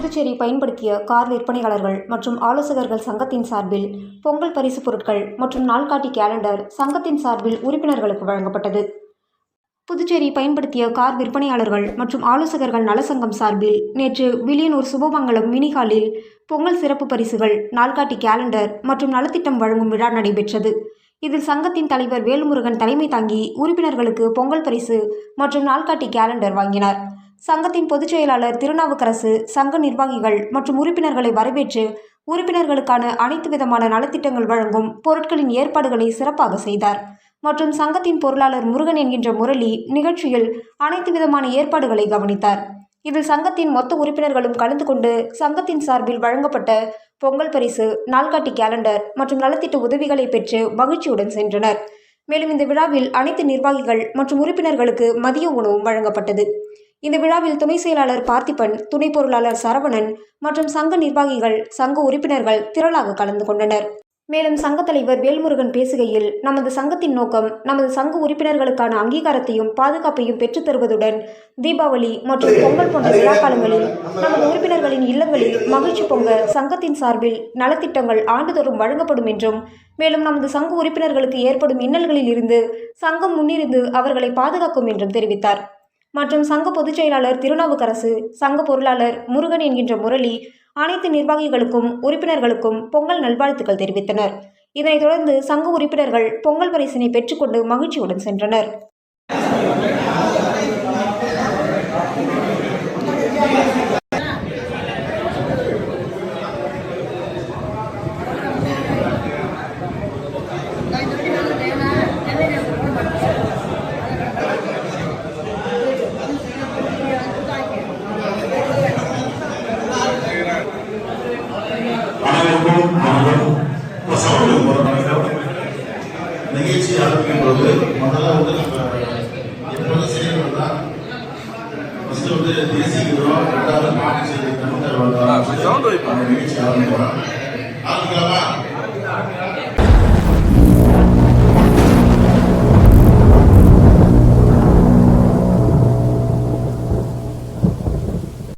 புதுச்சேரி பயன்படுத்திய கார் விற்பனையாளர்கள் மற்றும் ஆலோசகர்கள் சங்கத்தின் சார்பில் பொங்கல் பரிசு பொருட்கள் மற்றும் நாள்காட்டி கேலண்டர் சங்கத்தின் சார்பில் உறுப்பினர்களுக்கு வழங்கப்பட்டது. புதுச்சேரி பயன்படுத்திய கார் விற்பனையாளர்கள் மற்றும் ஆலோசகர்கள் நலசங்கம் சார்பில் நேற்று வில்லியனூர் சுபமங்கலம் மினிஹாலில் பொங்கல் சிறப்பு பரிசுகள் நாள்காட்டி கேலண்டர் மற்றும் நலத்திட்டம் வழங்கும் விழா நடைபெற்றது. இதில் சங்கத்தின் தலைவர் வேலுமுருகன் தலைமை தாங்கி உறுப்பினர்களுக்கு பொங்கல் பரிசு மற்றும் நாள்காட்டி கேலண்டர் வாங்கினார். சங்கத்தின் பொதுச் செயலாளர் திருநாவுக்கரசு சங்க நிர்வாகிகள் மற்றும் உறுப்பினர்களை வரவேற்று உறுப்பினர்களுக்கான அனைத்து விதமான நலத்திட்டங்கள் வழங்கும் பொருட்களின் ஏற்பாடுகளை சிறப்பாக செய்தார். மற்றும் சங்கத்தின் பொருளாளர் முருகன் என்கின்ற முரளி நிகழ்ச்சியில் அனைத்து விதமான ஏற்பாடுகளை கவனித்தார். இதில் சங்கத்தின் மொத்த உறுப்பினர்களும் கலந்து கொண்டு சங்கத்தின் சார்பில் வழங்கப்பட்ட பொங்கல் பரிசு நாள்காட்டி கேலண்டர் மற்றும் நலத்திட்ட உதவிகளை பெற்று மகிழ்ச்சியுடன் சென்றனர். மேலும் இந்த விழாவில் அனைத்து நிர்வாகிகள் மற்றும் உறுப்பினர்களுக்கு மதிய உணவும் வழங்கப்பட்டது. இந்த விழாவில் துணை செயலாளர் பார்த்திபன் துணை பொருளாளர் சரவணன் மற்றும் சங்க நிர்வாகிகள் சங்க உறுப்பினர்கள் திரளாக கலந்து கொண்டனர். மேலும் சங்கத் தலைவர் வேல்முருகன் பேசுகையில் நமது சங்கத்தின் நோக்கம் நமது சங்க உறுப்பினர்களுக்கான அங்கீகாரத்தையும் பாதுகாப்பையும் பெற்றுத் தருவதுடன் தீபாவளி மற்றும் பொங்கல் போன்ற விழா காலங்களில் நமது உறுப்பினர்களின் இல்லங்களில் மகிழ்ச்சி பொங்க சங்கத்தின் சார்பில் நலத்திட்டங்கள் ஆண்டுதோறும் வழங்கப்படும் என்றும் மேலும் நமது சங்க உறுப்பினர்களுக்கு ஏற்படும் இன்னல்களில் இருந்து சங்கம் முன்னிருந்து அவர்களை பாதுகாக்கும் என்றும் தெரிவித்தார். மற்றும் சங்க பொதுச் செயலாளர் திருநாவுக்கரசு சங்க பொருளாளர் முருகன் என்கின்ற முரளி அனைத்து நிர்வாகிகளுக்கும் உறுப்பினர்களுக்கும் பொங்கல் நல்வாழ்த்துக்கள் தெரிவித்தனர். இதனைத் தொடர்ந்து சங்க உறுப்பினர்கள் பொங்கல் பரிசினை பெற்றுக்கொண்டு மகிழ்ச்சியுடன் சென்றனர். போகிறோம் நிகழ்ச்சி ஆரம்பிக்கும் போது முதல்ல வந்து நம்ம எப்போதும் செய்யணும்னா ஃபர்ஸ்ட் வந்து தேசிய கீதம் ரெண்டாவது வைப்பா. அந்த நிகழ்ச்சி ஆரம்பிக்கலாம் ஆரம்பிக்கலாமா